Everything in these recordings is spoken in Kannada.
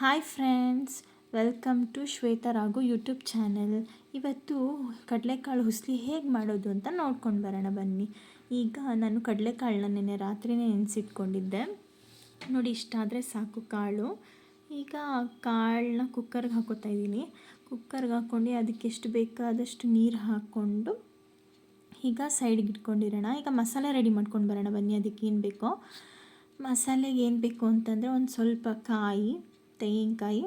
Hi friends welcome to Shwetha Raghu YouTube channel ಇವತ್ತು ಕಡಲೆಕಾಳು ಹುಸ್ಲಿ ಹೇಗೆ ಮಾಡೋದು ಅಂತ ನೋಡ್ಕೊಂಡು ಬರೋಣ ಬನ್ನಿ. ಈಗ ನಾನು ಕಡಲೆಕಾಳನ್ನ ನೆನೆ ರಾತ್ರಿನೇ ನೆನೆಸಿಟ್ಕೊಂಡಿದ್ದೆ. ನೋಡಿ ಇಷ್ಟಾದರೆ ಸಾಕು ಕಾಳು. ಈಗ ಕಾಳನ್ನ ಕುಕ್ಕರ್ಗೆ ಹಾಕೋತಾ ಇದ್ದೀನಿ. ಕುಕ್ಕರ್ಗೆ ಹಾಕ್ಕೊಂಡು ಅದಕ್ಕೆ ಎಷ್ಟು ಬೇಕಾದಷ್ಟು ನೀರು ಹಾಕ್ಕೊಂಡು ಈಗ ಸೈಡ್ಗೆ ಇಟ್ಕೊಂಡಿರೋಣ. ಈಗ ಮಸಾಲೆ ರೆಡಿ ಮಾಡ್ಕೊಂಡು ಬರೋಣ ಬನ್ನಿ, ಅದಕ್ಕೆ ಏನು ಬೇಕೋ. ಮಸಾಲೆಗೆ ಏನು ಬೇಕು ಅಂತಂದರೆ ಒಂದು ಸ್ವಲ್ಪ ಕಾಯಿ. ತೆಂಗಿನಕಾಯಿ.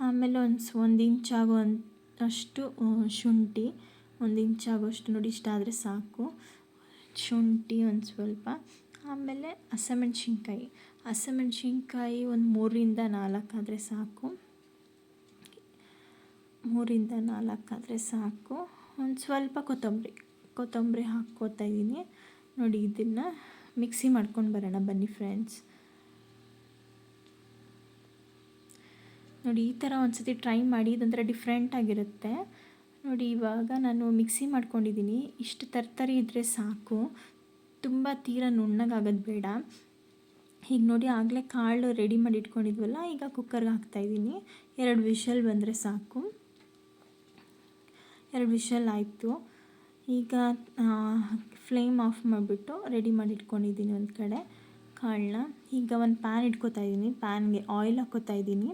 ಆಮೇಲೆ ಒಂದು ಒಂದು ಇಂಚಾಗುವಷ್ಟು ಶುಂಠಿ. ಒಂದು ಆಗೋಷ್ಟು ನೋಡಿ, ಇಷ್ಟ ಆದರೆ ಸಾಕು. ಶುಂಠಿ ಒಂದು ಸ್ವಲ್ಪ. ಆಮೇಲೆ ಹಸಿಮೆಣ್ಸಿನ್ಕಾಯಿ. ಹಸಿಮೆಣ್ಸಿನ್ಕಾಯಿ ಒಂದು ಮೂರರಿಂದ ನಾಲ್ಕಾದರೆ ಸಾಕು. ಮೂರಿಂದ ನಾಲ್ಕಾದರೆ ಸಾಕು. ಒಂದು ಸ್ವಲ್ಪ ಕೊತ್ತಂಬರಿ. ಕೊತ್ತಂಬರಿ ಹಾಕ್ಕೋತಾ ಇದ್ದೀನಿ ನೋಡಿ, ಇದನ್ನು ಮಿಕ್ಸಿ ಮಾಡ್ಕೊಂಡು ಬರೋಣ ಬನ್ನಿ ಫ್ರೆಂಡ್ಸ್ ನೋಡಿ, ಈ ಥರ ಒಂದು ಸತಿ ಟ್ರೈ ಮಾಡಿ ಇದೊಂಥರ ಡಿಫ್ರೆಂಟಾಗಿರುತ್ತೆ ನೋಡಿ, ಇವಾಗ ನಾನು ಮಿಕ್ಸಿ ಮಾಡ್ಕೊಂಡಿದ್ದೀನಿ. ಇಷ್ಟು ತರ್ತರಿ ಇದ್ದರೆ ಸಾಕು. ತುಂಬ ತೀರ ನುಣ್ಣಗಾಗೋದು ಬೇಡ. ಈಗ ನೋಡಿ, ಆಗಲೇ ಕಾಳು ರೆಡಿ ಮಾಡಿ ಇಟ್ಕೊಂಡಿದ್ವಲ್ಲ, ಈಗ ಕುಕ್ಕರ್ಗೆ ಹಾಕ್ತಾಯಿದ್ದೀನಿ ಎರಡು ವಿಷಲ್ ಬಂದರೆ ಸಾಕು. ಎರಡು ವಿಷಲ್ ಆಯಿತು. ಈಗ ಫ್ಲೇಮ್ ಆಫ್ ಮಾಡಿಬಿಟ್ಟು ರೆಡಿ ಮಾಡಿ ಇಟ್ಕೊಂಡಿದ್ದೀನಿ ಒಂದು ಕಡೆ ಕಾಳನ್ನ. ಈಗ ಒಂದು ಪ್ಯಾನ್ ಇಟ್ಕೋತಾ ಇದ್ದೀನಿ. ಪ್ಯಾನ್ಗೆ ಆಯಿಲ್ ಹಾಕ್ಕೋತಾ ಇದ್ದೀನಿ.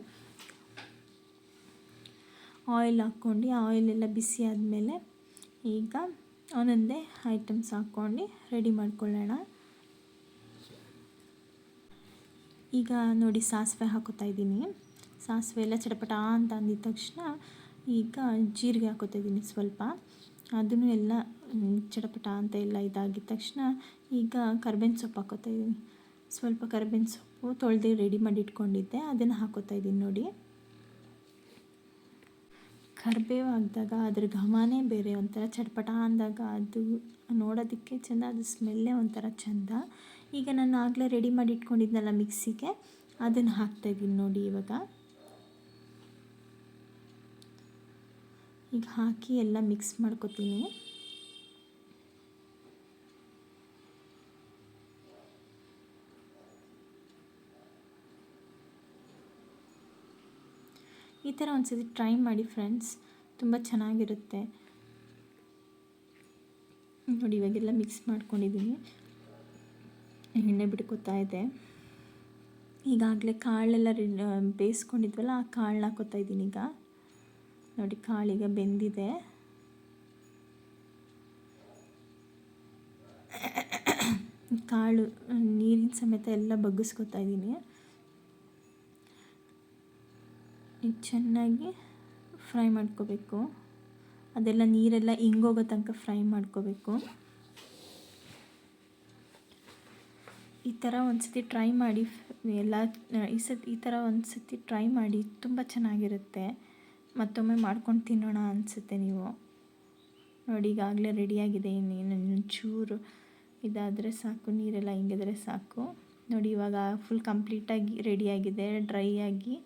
ಆಯಿಲ್ ಹಾಕ್ಕೊಂಡು ಆಯಿಲ್ ಎಲ್ಲ ಬಿಸಿ ಆದಮೇಲೆ ಈಗ ಒಂದೊಂದೇ ಐಟಮ್ಸ್ ಹಾಕ್ಕೊಂಡು ರೆಡಿ ಮಾಡ್ಕೊಳ್ಳೋಣ. ಈಗ ನೋಡಿ ಸಾಸಿವೆ ಹಾಕೋತಾ ಇದ್ದೀನಿ. ಸಾಸಿವೆ ಎಲ್ಲ ಚಟಪಟ ಅಂತ ಅಂದಿದ ತಕ್ಷಣ ಈಗ ಜೀರಿಗೆ ಹಾಕೋತಾ ಇದ್ದೀನಿ ಸ್ವಲ್ಪ. ಅದನ್ನು ಎಲ್ಲ ಚಟಪಟ ಅಂತ ಎಲ್ಲ ಇದಾಗಿದ ತಕ್ಷಣ ಈಗ ಕರ್ಬೇವಿನ ಸೊಪ್ಪು ಹಾಕೋತಾ ಇದ್ದೀನಿ. ಸ್ವಲ್ಪ ಕರ್ಬೇವಿನ ಸೊಪ್ಪು ತೊಳೆದು ರೆಡಿ ಮಾಡಿ ಇಟ್ಕೊಂಡಿದ್ದೆ. ಅದನ್ನು ಹಾಕೋತಾ ಇದ್ದೀನಿ ನೋಡಿ. ಕರಿಬೇವು ಹಾಕಿದಾಗ ಅದ್ರ ಘಮನೇ ಬೇರೆ, ಒಂಥರ ಚಟ್ಪಟ ಅಂದಾಗ ಅದು ನೋಡೋದಕ್ಕೆ ಚೆಂದ ಅದು ಸ್ಮೆಲ್ಲೇ ಒಂಥರ ಚೆಂದ. ಈಗ ನಾನು ಆಗಲೇ ರೆಡಿ ಮಾಡಿ ಇಟ್ಕೊಂಡಿದ್ನಲ್ಲ ಮಿಕ್ಸಿಗೆ ಅದನ್ನು ಹಾಕ್ತಾಯಿದ್ದೀನಿ ನೋಡಿ ಇವಾಗ. ಈಗ ಹಾಕಿ ಎಲ್ಲ ಮಿಕ್ಸ್ ಮಾಡ್ಕೊತೀನಿ. ಈ ಥರ ಒಂದು ಸತಿ ಟ್ರೈ ಮಾಡಿ ಫ್ರೆಂಡ್ಸ್. ತುಂಬ ಚೆನ್ನಾಗಿರುತ್ತೆ. ನೋಡಿ, ಇವಾಗೆಲ್ಲ ಮಿಕ್ಸ್ ಮಾಡ್ಕೊಂಡಿದ್ದೀನಿ. ಎಣ್ಣೆ ಬಿಡ್ಕೊತಾ ಇದೆ. ಈಗಾಗಲೇ ಕಾಳೆಲ್ಲ ಬೇಯಿಸ್ಕೊಂಡಿದ್ವಲ್ಲ, ಆ ಕಾಳನ್ನ ಹಾಕೋತಾ ಇದ್ದೀನಿ ಈಗ. ನೋಡಿ ಕಾಳೀಗ ಬೆಂದಿದೆ. ಕಾಳು, ನೀರಿನ ಸಮೇತ ಎಲ್ಲ ಬಗ್ಗಿಸ್ಕೊತಾ ಇದ್ದೀನಿ. ಚೆನ್ನಾಗಿ ಫ್ರೈ ಮಾಡ್ಕೋಬೇಕು. ಅದೆಲ್ಲ ನೀರೆಲ್ಲ ಹಿಂಗೋಗೋ ತನಕ ಫ್ರೈ ಮಾಡ್ಕೋಬೇಕು. ಈ ಥರ ಒಂದು ಸತಿ ಟ್ರೈ ಮಾಡಿ ಎಲ್ಲ, ಈ ಸತಿ, ಈ ಥರ ಒಂದು ಸತಿ ಟ್ರೈ ಮಾಡಿ ತುಂಬ ಚೆನ್ನಾಗಿರುತ್ತೆ. ಮತ್ತೊಮ್ಮೆ ಮಾಡ್ಕೊಂಡು ತಿನ್ನೋಣ ಅನಿಸುತ್ತೆ ನೀವು. ನೋಡಿ, ಈಗಾಗಲೇ ರೆಡಿಯಾಗಿದೆ. ಇನ್ನೇನು ಚೂರು ಇದಾದರೆ ಸಾಕು, ನೀರೆಲ್ಲ ಹಿಂಗಿದ್ರೆ ಸಾಕು. ನೋಡಿ, ಇವಾಗ ಫುಲ್ ಕಂಪ್ಲೀಟಾಗಿ ರೆಡಿಯಾಗಿದೆ ಡ್ರೈ ಆಗಿ.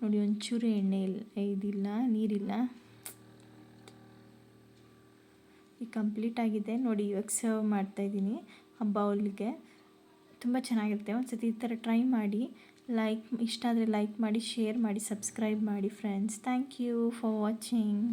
ನೋಡಿ, ಒಂಚೂರು ಎಣ್ಣೆ ಇಲ್ಲ, ಇದಿಲ್ಲ, ನೀರಿಲ್ಲ. ಈಗ ಕಂಪ್ಲೀಟ್ ಆಗಿದೆ. ನೋಡಿ, ಇವಾಗ ಸರ್ವ್ ಮಾಡ್ತಾಯಿದ್ದೀನಿ ಆ ಬೌಲ್ಗೆ ತುಂಬ ಚೆನ್ನಾಗಿರುತ್ತೆ. ಒಂದು ಈ ಥರ ಟ್ರೈ ಮಾಡಿ ಲೈಕ್ ಇಷ್ಟ ಆದರೆ ಲೈಕ್ ಮಾಡಿ ಶೇರ್ ಮಾಡಿ ಸಬ್ಸ್ಕ್ರೈಬ್ ಮಾಡಿ friends thank you for watching